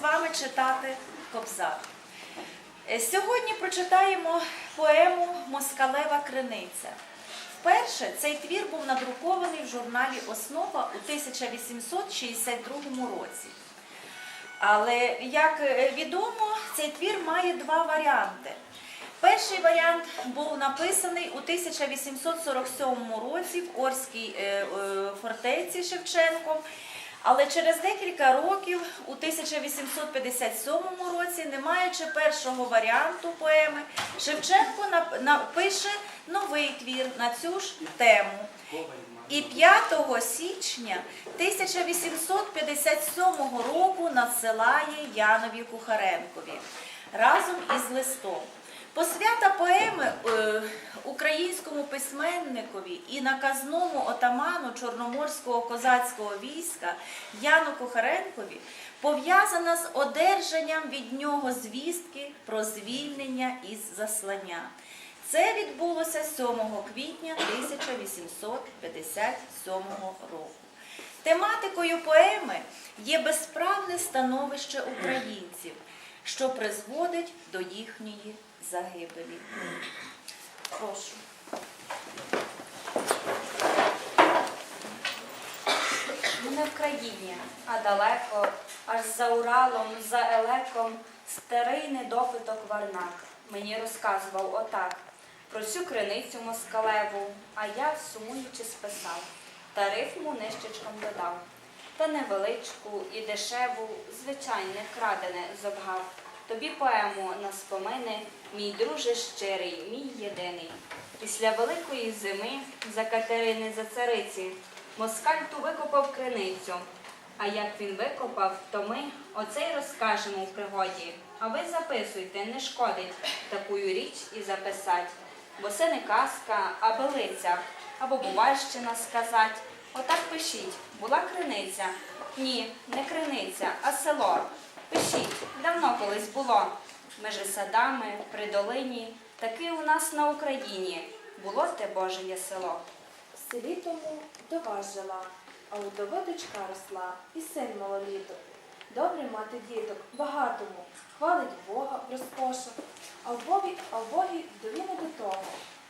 з вами читати Кобзар. Е, Сьогодні прочитаємо поему Москалева Криниця. Вперше цей твір був надрукований в журналі Основа у 1862 році. Але, як е, відомо, цей твір має два варіанти. Перший варіант був написаний у 1847 році в Орській е, фортеці Шевченком, але через декілька років, у 1857 році, не маючи першого варіанту поеми, Шевченко напише новий твір на цю ж тему. І 5 січня 1857 року надсилає Янові Кухаренкові разом із листом. Посвята поеми е, українському письменникові і наказному отаману Чорноморського козацького війська Яну Кухаренкові пов'язана з одержанням від нього звістки про звільнення із заслання. Це відбулося 7 квітня 1857 року. Тематикою поеми є безправне становище українців, що призводить до їхньої загибелі. Прошу. Не в країні, а далеко, аж за Уралом, за Елеком, старий недопиток Варнак мені розказував отак про цю криницю москалеву, а я, сумуючи, списав, та рифму нищечком додав. Та невеличку і дешеву, звичайне крадене зобгав. Тобі поему на спомини, мій друже щирий, мій єдиний. Після великої зими за Катерини за цариці москаль ту викопав криницю. А як він викопав, то ми оце й розкажемо в пригоді. А ви записуйте, не шкодить таку річ і записать. Бо це не казка, а белиця, або бувальщина сказать. Отак пишіть, була криниця. Ні, не криниця, а село. Пишіть, давно колись було. Межи садами, при долині, таки у нас на Україні було те Божеє село. В селі тому вдова жила, а у вдови дочка росла, і син малоліток. Добре мати діток, багатому, хвалить Бога в розкошах, а в Богі, а в Богі вдові не до того,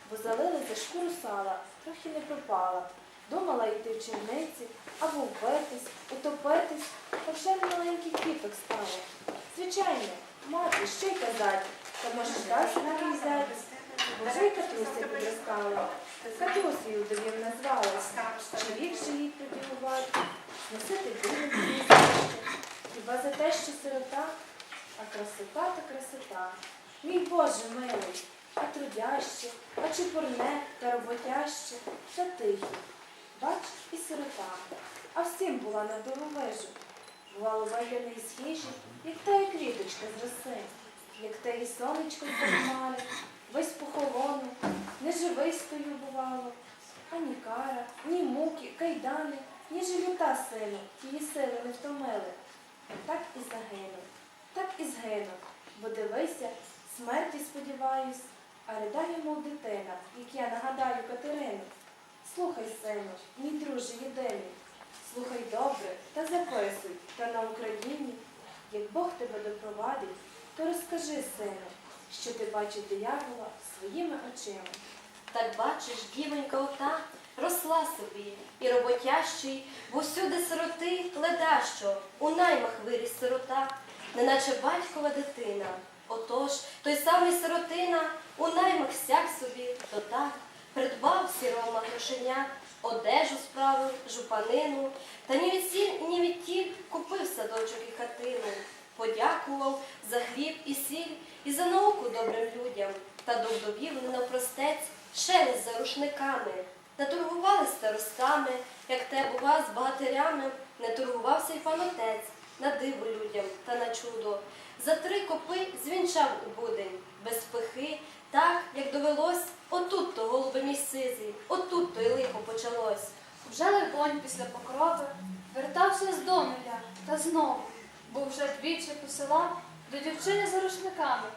бо залили за шкуру сала, трохи не пропала. Думала йти в черниці, або вбитись, утопитись, та вже не маленьких квіток стало. Звичайно, мати, що й казати, та може дасть такий зайць. Вже й катруся підростала, Катрусею довів назвала, що вік же їй поділувати, носити білим Хіба за те, що сирота, а красота та красота. Мій Боже милий, а трудяще, а чепурне та роботяще, та тихі. Бач, і сирота, а всім була на дорогежу. Бувало вийде із хижі, як та і квіточка з роси, як те і сонечко замале, весь похолону, не живий стою бувало, ані кара, ні муки, кайдани, ні живота сину, її сили не втомили. Так і загинув, так і згинув, бо дивися, смерті сподіваюсь, а ридає, мов дитина, як я нагадаю Катерину. Слухай, сину, мій друже єдиний, слухай добре та записуй, та на Україні, як Бог тебе допровадить, то розкажи, сину, що ти бачив диявола своїми очима. Так бачиш, дівонька ота росла собі, і роботящий, бо всюди сироти ледащо, у наймах виріс сирота, неначе батькова дитина. Отож, той самий сиротина у наймах сяк собі, то так, придбав сірома грошеня, одежу справив, жупанину, та ні від сіль, ні від тіль купив садочок і хатину. Подякував за хліб і сіль і за науку добрим людям, та до вдовів не навпростець шелест за рушниками. Не торгували старостами, як те бува з багатирями, не торгувався й панотець на диво людям та на чудо. За три копи звінчав у будень, без пихи, так, як довелось, отут то голубе мій сизий, отут то й лихо почалось. Вже Левонь після покрови вертався з донеля та знову, бо вже двічі посилав до дівчини за рушниками.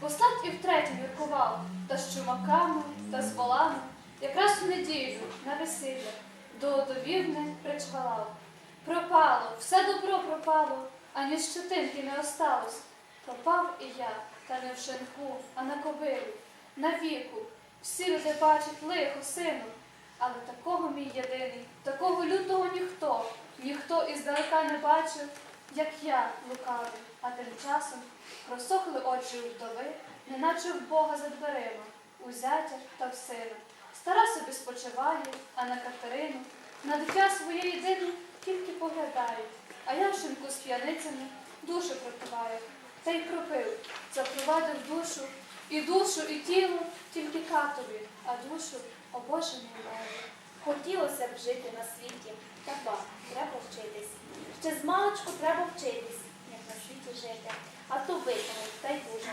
Постать і втретє міркував, та з чумаками, та з волами, якраз у неділю на весілля до довівни причвалав. Пропало, все добро пропало, ані щетинки не осталось. Пропав і я, та не в шинку, а на кобилі, на віку. Всі люди бачать лихо, сину, але такого мій єдиний, такого лютого ніхто, ніхто іздалека не бачив, як я лукавий, а тим часом просохли очі у вдови, неначе в Бога за дверима, у зятя та в сина. Стара собі спочиває, а на Катерину, на дитя своє єдине тільки поглядають, а я шинку з п'яницями душу пропиваю, та й пропив, запровадив душу, і душу, і тіло тільки катові, а душу о Боже. Хотілося б жити на світі, та ба, треба вчитись. Ще з маличку треба вчитись, як на світі жити. А то виконав, та й дуже.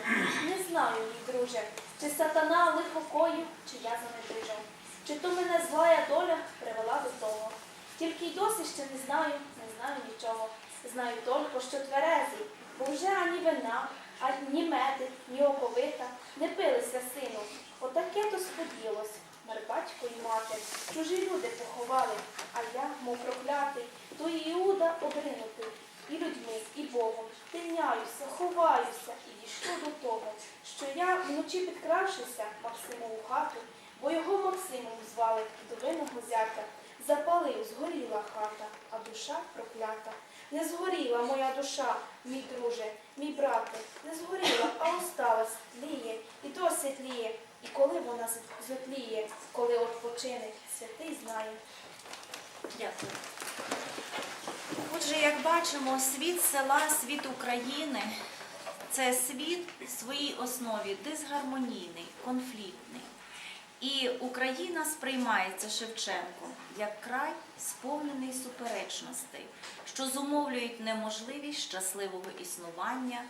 Не знаю, мій друже, чи сатана лихо коїв, чи я занедужав. Чи то мене злая доля привела до того. Тільки й досі ще не знаю, не знаю нічого. Знаю тільки, що тверезий, бо вже ані вина, ані меди, ні оковита не пилися сину. Отаке то споділось. Батько і мати, чужі люди поховали, а я, мов проклятий, то Іуда обринутий, і людьми, і Богом. Тиняюся, ховаюся, і дійшло до того, що я, вночі підкравшися Максимову хату, бо його Максимом звали до винного зятя, запалив, згоріла хата, а душа проклята. Не згоріла моя душа, мій друже, мій брате, не згоріла, а осталась, тліє, і досі тліє. І коли вона зотліє, коли odpoчине, святий знає. Дякую. Отже, як бачимо, світ села, світ України це світ в своїй основі дисгармонійний, конфліктний. І Україна сприймається Шевченком як край, сповнений суперечностей, що зумовлюють неможливість щасливого існування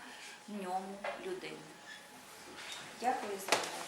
в ньому людини. Дякую за увагу.